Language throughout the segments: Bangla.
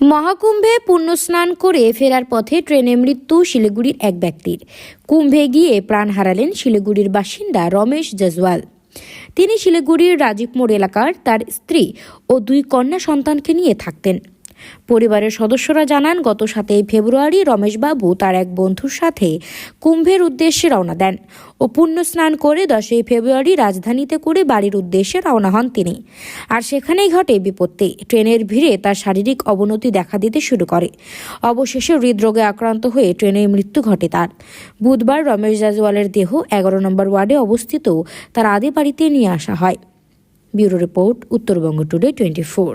মহাকুম্ভে পুণ্যস্নান করে ফেরার পথে ট্রেনে মৃত্যু শিলিগুড়ির এক ব্যক্তির। কুম্ভে গিয়ে প্রাণ হারালেন শিলিগুড়ির বাসিন্দা রমেশ জজওয়াল। তিনি শিলিগুড়ির রাজীব মোড় এলাকার তার স্ত্রী ও দুই কন্যা সন্তানকে নিয়ে থাকতেন। পরিবারের সদস্যরা জানান, গত সাতই ফেব্রুয়ারি রমেশবাবু তার এক বন্ধুর সাথে কুম্ভের উদ্দেশ্যে রওনা দেন ও পুণ্য স্নান করে দশই ফেব্রুয়ারি রাজধানীতে করে বাড়ির উদ্দেশ্যে রওনা হন তিনি। আর সেখানেই ঘটে বিপত্তি। ট্রেনের ভিড়ে তার শারীরিক অবনতি দেখা দিতে শুরু করে। অবশেষে হৃদরোগে আক্রান্ত হয়ে ট্রেনে মৃত্যু ঘটে তার। বুধবার রমেশ জাজওয়ালের দেহ এগারো নম্বর ওয়ার্ডে অবস্থিত তার আদি বাড়িতে নিয়ে আসা হয়। Bureau report, Uttarbanga today twenty four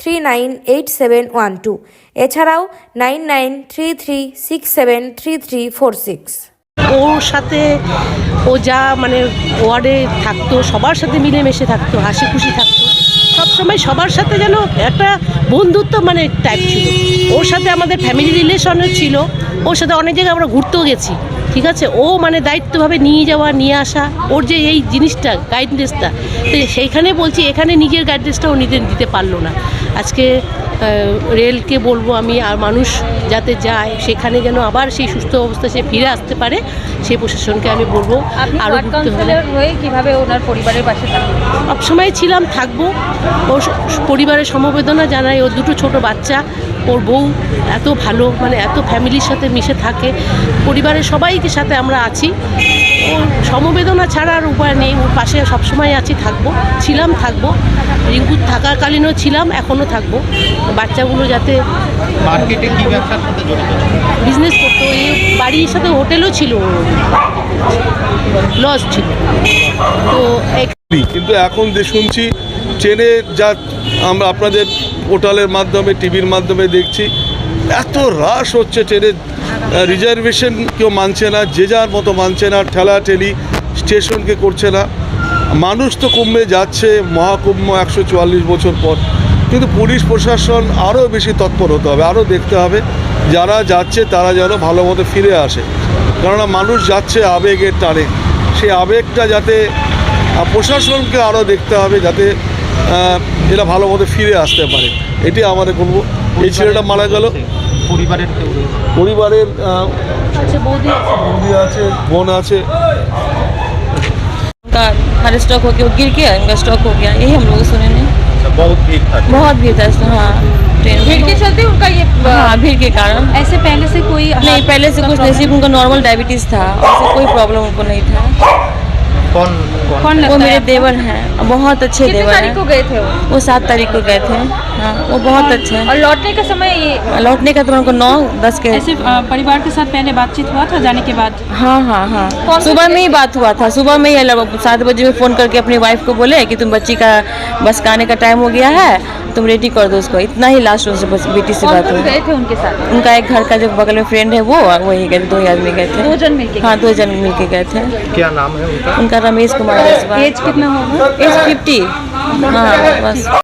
three nine eight seven one two এছাড়াও nine nine three three six seven three three four six ওর সাথে ও যা মানে ওয়ার্ডে থাকতো, সবার সাথে মিলেমিশে থাকতো হাসি খুশি থাকতো। সবসময় সবার সাথে যেন একটা বন্ধুত্ব মানে টাইপ ছিল। ওর সাথে আমাদের ফ্যামিলি রিলেশনও ছিল। ওর সাথে অনেক জায়গায় আমরা ঘুরতেও গেছি। ঠিক আছে? ও মানে দায়িত্বভাবে নিয়ে যাওয়া নিয়ে আসা ওর যে এই জিনিসটা গাইডনেসটা তো সেইখানে বলছি এখানে নিজের গাইডনেসটা ও নিজে দিতে পারল না। আজকে রেলকে বলব আমি আর মানুষ যাতে যায় সেখানে যেন আবার সেই সুস্থ অবস্থা সে ফিরে আসতে পারে সেই প্রশাসনকে আমি বলব আরও হয়ে কীভাবে ওনার পরিবারের পাশে সবসময় ছিলাম থাকব। ওর স- পরিবারের সমবেদনা জানাই ওর দুটো ছোট বাচ্চা ওর বউ এত ভালো মানে এত ফ্যামিলির সাথে মিশে থাকে, পরিবারের সবাইকে সাথে আমরা আছি। সমবেদনা ছাড়া আর উপায় নেই। ওর পাশে সবসময় আছি থাকব। ছিলাম থাকব। রিঙ্কু থাকাকালীনও ছিলাম এখনও থাকব। বাচ্চাগুলো যাতে মার্কেটে কি ব্যবসার সাথে জড়িত বিজনেস করতো। এই বাড়ির সাথে হোটেলও ছিল। লস ছিল। তো কিন্তু এখন যে শুনছি ট্রেনে যা আমরা আপনাদের পোর্টালের মাধ্যমে টিভির মাধ্যমে দেখছি এত হ্রাস হচ্ছে ট্রেনের রিজার্ভেশন কেউ মানছে না, যে যার মতো মানছে না ঠেলা ঠেলি স্টেশনকে করছে না। মানুষ তো কুম্ভে যাচ্ছে, মহাকুম্ভ একশো চুয়াল্লিশ বছর পর। কিন্তু পুলিশ প্রশাসন আরও বেশি তৎপর হতে হবে, আরও দেখতে হবে যারা যাচ্ছে তারা যেন ভালো মতো ফিরে আসে। কেননা মানুষ যাচ্ছে আবেগের টানে। সেই আবেগটা যাতে প্রশাসনকে আরও দেখতে হবে যাতে এরা ভালো মতো ফিরে আসতে পারে। এটি আমাদের বলব। এই ছেলেটা মারা গেল। পরিবারের কেউ রয়েছে? পরিবারের আহ, বৌদি আছে বোন আছে उनका हार्ट स्ट्रोक हो गया वो गिर गया उनका स्ट्रोक हो गया यही हम लोग सुने नहीं আচ্ছা, बहुत ভিড় থাকে बहुत भीड़ था इसमें, हाँ ट्रेन भीड़ के चलते उनका ये हाँ भीड़ के कारण ऐसे पहले से कोई नहीं पहले से कुछ नहीं सिर्फ उनका नॉर्मल डायबिटीज था और कोई प्रॉब्लम उनको नहीं था कौन कौन कौन वो है मेरे देवर हैं। बहुत अच्छे कितने देवर तारीख को गए थे वो? वो सात तारीख को गए थे। हाँ वो बहुत अच्छे और लौटने का समय लौटने का तो उनको नौ दस के ऐसे परिवार के साथ पहले बातचीत हुआ था जाने के बाद? हाँ हाँ हाँ। सुबह में ही बात हुआ था। सुबह में ही सात बजे में फ़ोन करके अपनी वाइफ को बोले कि तुम बच्ची का बस का आने का टाइम हो गया है तुम रेडी कर दो उसको। इतना ही लास्ट उनसे बस बेटी से बात हुई। गए थे उनके साथ? उनका एक घर का जो बगल में फ्रेंड है वो वही गए दो ही आदमी गए थे। दो जन मिलके हाँ दो जन मिल के गए थे। क्या नाम है उनका? उनका रमेश कुमार एज कितना होगा एज फिफ्टी हाँ बस